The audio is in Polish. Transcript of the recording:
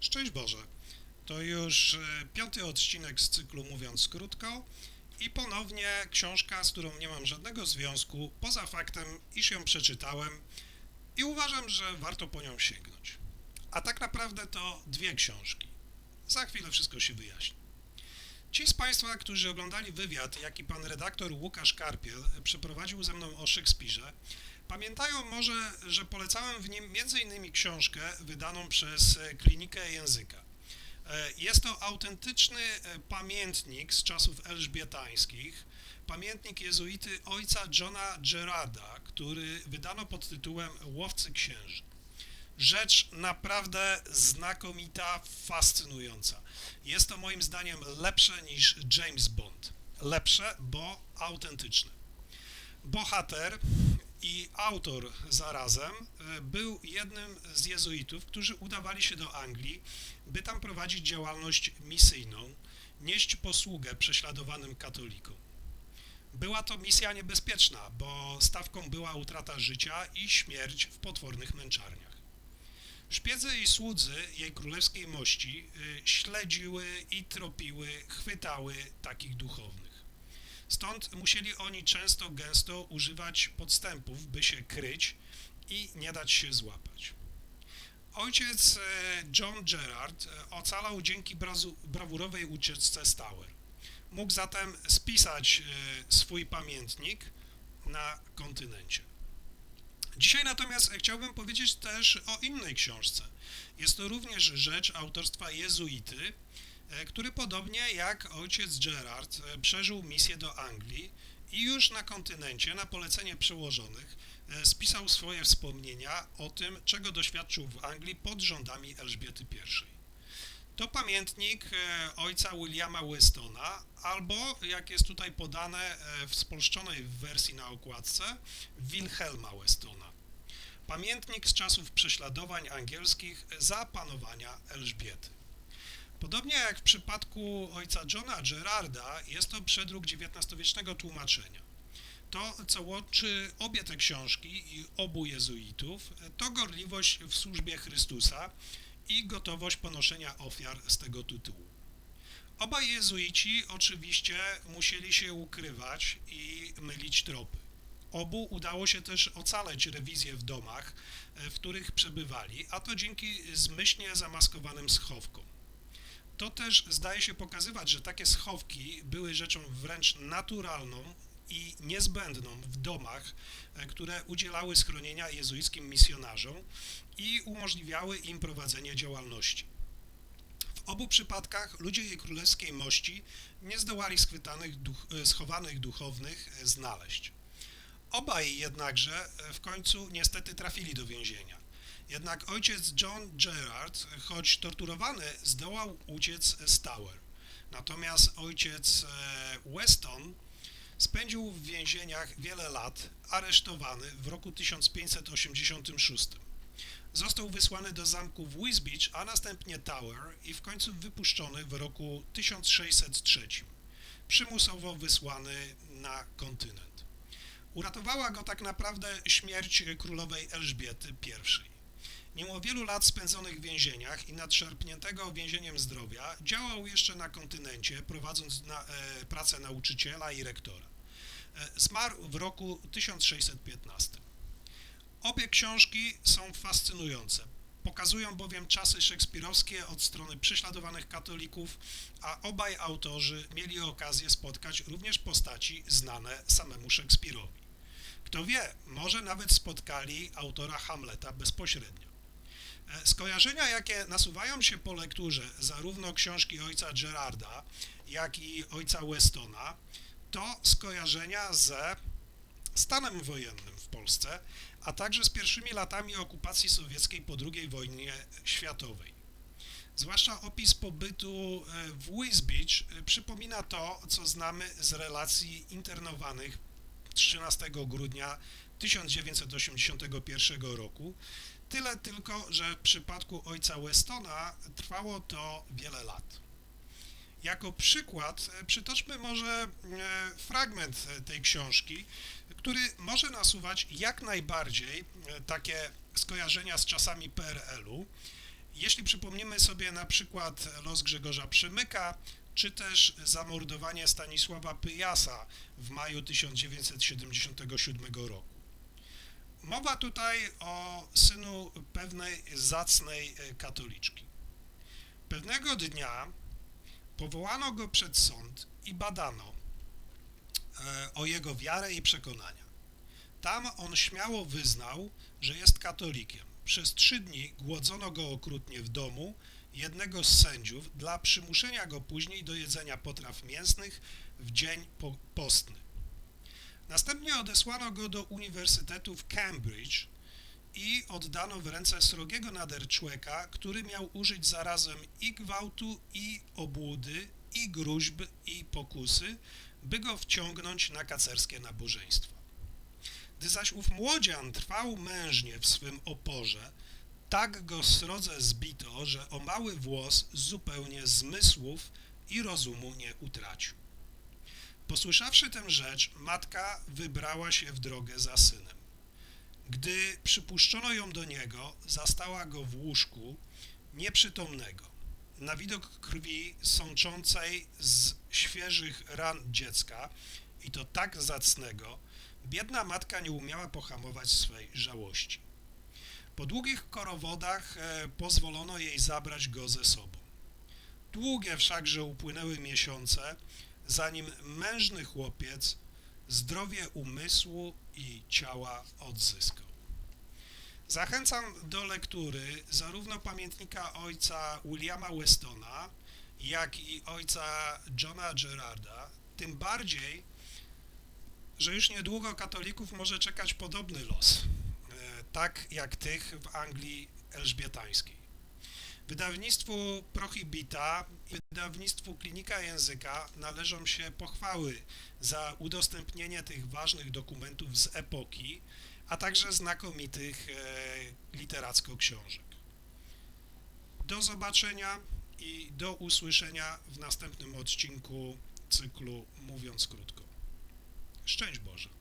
Szczęść Boże. To już e, piąty odcinek z cyklu Mówiąc Krótko i ponownie książka, z którą nie mam żadnego związku, poza faktem, iż ją przeczytałem i uważam, że warto po nią sięgnąć. A tak naprawdę to dwie książki. Za chwilę wszystko się wyjaśni. Ci z Państwa, którzy oglądali wywiad, jaki pan redaktor Łukasz Karpiel przeprowadził ze mną o Szekspirze, pamiętają może, że polecałem w nim m.in. książkę wydaną przez e, Klinikę Języka. E, Jest to autentyczny e, pamiętnik z czasów elżbietańskich, pamiętnik jezuity ojca Johna Gerarda, który wydano pod tytułem Łowcy Księży. Rzecz naprawdę znakomita, fascynująca. Jest to moim zdaniem lepsze niż James Bond. Lepsze, bo autentyczne. Bohater i autor zarazem e, był jednym z jezuitów, którzy udawali się do Anglii, by tam prowadzić działalność misyjną, nieść posługę prześladowanym katolikom. Była to misja niebezpieczna, bo stawką była utrata życia i śmierć w potwornych męczarniach. Szpiedzy i słudzy jej królewskiej mości y, śledziły i tropiły, chwytały takich duchownych. Stąd musieli oni często, gęsto używać podstępów, by się kryć i nie dać się złapać. Ojciec e, John Gerard e, ocalał dzięki brawurowej ucieczce z. Mógł zatem spisać e, swój pamiętnik na kontynencie. Dzisiaj natomiast chciałbym powiedzieć też o innej książce. Jest to również rzecz autorstwa jezuity, który podobnie jak ojciec Gerard e, przeżył misję do Anglii i już na kontynencie, na polecenie przełożonych, e, spisał swoje wspomnienia o tym, czego doświadczył w Anglii pod rządami Elżbiety I. To pamiętnik e, ojca Williama Westona, albo, jak jest tutaj podane e, w spolszczonej wersji na okładce, Wilhelma Westona. Pamiętnik z czasów prześladowań angielskich za panowania Elżbiety. Podobnie jak w przypadku ojca Johna Gerarda, jest to przedruk XIX-wiecznego tłumaczenia. To, co łączy obie te książki i obu jezuitów, to gorliwość w służbie Chrystusa i gotowość ponoszenia ofiar z tego tytułu. Obaj jezuici oczywiście musieli się ukrywać i mylić tropy. Obu udało się też ocaleć rewizję w domach, w których przebywali, a to dzięki zmyślnie zamaskowanym schowkom. To też zdaje się pokazywać, że takie schowki były rzeczą wręcz naturalną i niezbędną w domach, e, które udzielały schronienia jezuickim misjonarzom i umożliwiały im prowadzenie działalności. W obu przypadkach ludzie jej królewskiej mości nie zdołali schwytanych duch, e, schowanych duchownych e, znaleźć. Obaj jednakże w końcu niestety trafili do więzienia. Jednak ojciec John Gerard, choć torturowany, zdołał uciec z Tower. Natomiast ojciec e, Weston spędził w więzieniach wiele lat, aresztowany w roku 1586. Został wysłany do zamku w Wisbech, a następnie Tower i w końcu wypuszczony w roku 1603. Przymusowo wysłany na kontynent. Uratowała go tak naprawdę śmierć królowej Elżbiety I. Mimo wielu lat spędzonych w więzieniach i nadszarpniętego więzieniem zdrowia, działał jeszcze na kontynencie, prowadząc na, e, pracę nauczyciela i rektora. E, zmarł w roku 1615. Obie książki są fascynujące. Pokazują bowiem czasy szekspirowskie od strony prześladowanych katolików, a obaj autorzy mieli okazję spotkać również postaci znane samemu Szekspirowi. Kto wie, może nawet spotkali autora Hamleta bezpośrednio. E, Skojarzenia, jakie nasuwają się po lekturze zarówno książki ojca Gerarda, jak i ojca Westona, to skojarzenia ze stanem wojennym w Polsce, a także z pierwszymi latami okupacji sowieckiej po II wojnie światowej. Zwłaszcza opis pobytu e, w Wisbech e, przypomina to, co znamy z relacji internowanych 13 grudnia 1981 roku. Tyle tylko, że w przypadku ojca Westona trwało to wiele lat. Jako przykład e, przytoczmy może e, fragment e, tej książki, który może nasuwać jak najbardziej takie skojarzenia z czasami PRL-u. Jeśli przypomnimy sobie na przykład los Grzegorza Przemyka, czy też zamordowanie Stanisława Pyjasa w maju 1977 roku. Mowa tutaj o synu pewnej zacnej e, katoliczki. Pewnego dnia powołano go przed sąd i badano e, o jego wiarę i przekonania. Tam on śmiało wyznał, że jest katolikiem. Przez trzy dni głodzono go okrutnie w domu jednego z sędziów dla przymuszenia go później do jedzenia potraw mięsnych w dzień po postny. Następnie odesłano go do Uniwersytetu w Cambridge i oddano w ręce srogiego naderczłeka, który miał użyć zarazem i gwałtu, i obłudy, i gruźb, i pokusy, by go wciągnąć na kacerskie nabożeństwo. Gdy zaś ów młodzian trwał mężnie w swym oporze, tak go srodze zbito, że o mały włos zupełnie zmysłów i rozumu nie utracił. Posłyszawszy tę rzecz, matka wybrała się w drogę za synem. Gdy przypuszczono ją do niego, zastała go w łóżku, nieprzytomnego. Na widok krwi sączącej z świeżych ran dziecka, i to tak zacnego, biedna matka nie umiała pohamować swej żałości. Po długich korowodach e, pozwolono jej zabrać go ze sobą. Długie wszakże upłynęły miesiące, zanim mężny chłopiec zdrowie umysłu i ciała odzyskał. Zachęcam do lektury zarówno pamiętnika ojca Williama Westona, jak i ojca Johna Gerarda, tym bardziej, że już niedługo katolików może czekać podobny los, e, tak jak tych w Anglii elżbietańskiej. Wydawnictwu Prohibita i wydawnictwu Klinika Języka należą się pochwały za udostępnienie tych ważnych dokumentów z epoki, a także znakomitych e, literacko książek. Do zobaczenia i do usłyszenia w następnym odcinku cyklu Mówiąc Krótko. Szczęść Boże.